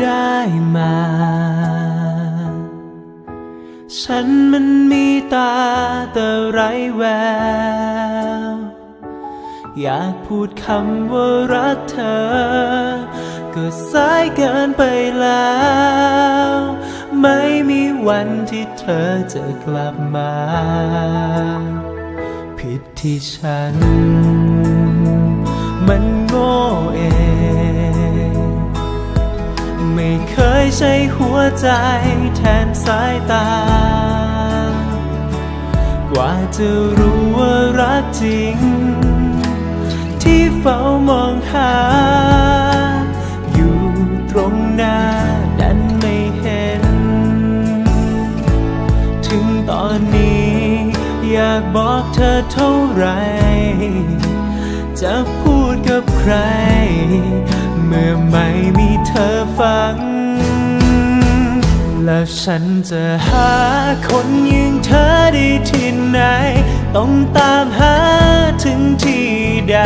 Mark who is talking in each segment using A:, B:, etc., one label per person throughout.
A: ได้มา ฉันมันมีตาแต่ไรแวว อยากพูดคำว่ารักเธอ ก็สายเกินไปแล้ว ไม่มีวันที่เธอจะกลับมา ผิดที่ฉัน มันโง่เอง ยใช้หัวใจแทนสายตา กว่าจะรู้ว่ารักจริง ที่เฝ้ามองหา อยู่ตรงหน้าดันไม่เห็น ถึงตอนนี้ อยากบอกเธอเท่าไหรจะพูดกับใคร เมื่อไม่มีเธอฟัง ฉันจะหาคนอย่างเธอได้ที่ไหน ต้องตามหาถึงที่ใด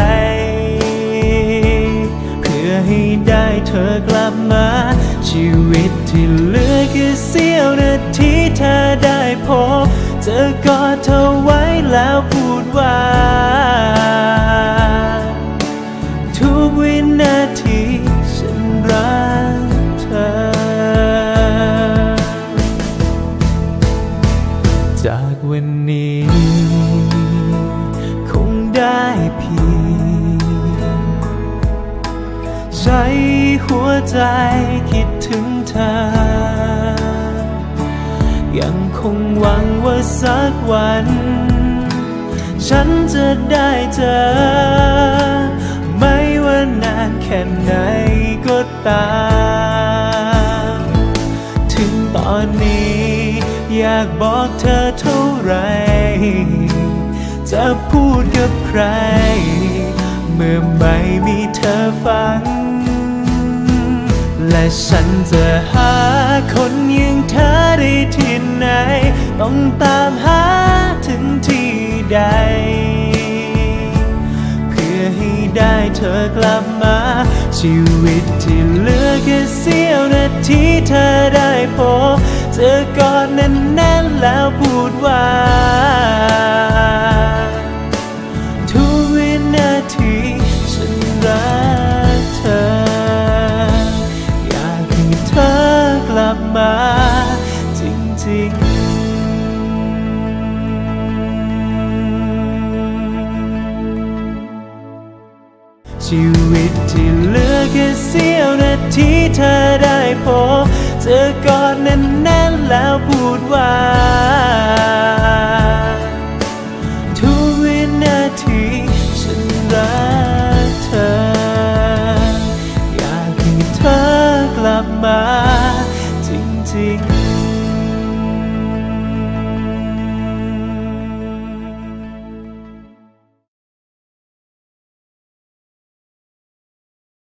A: เพื่อให้ได้เธอกลับมา ชีวิตที่เหลือแค่เสี้ยวนาทีเธอได้พบเจอกอดเธอไว้แล้วพูดว่า จากวันนี้ คงได้เพียงใช้หัวใจคิดถึงเธอ ยังคงหวังว่าสักวัน ฉันจะได้เจอ ไม่ว่านานแค่ไหนก็ตาม บอกเธอเท่าไร จะพูดกับใคร เมื่อไม่มีเธอฟัง และฉันจะหาคนอย่างเธอได้ที่ไหน ต้องตามหาถึงที่ใด เพื่อให้ได้เธอกลับมาชีวิตที่ นาทีเธอได้พบเจอกอดแน่นๆแล้วพูดว่า ทุกวินาทีฉันรักเธอ อยากให้เธอกลับมาจริงๆชีวิตที่ ที่เธอได้พบเจอกอดแน่นๆแล้วพูดว่า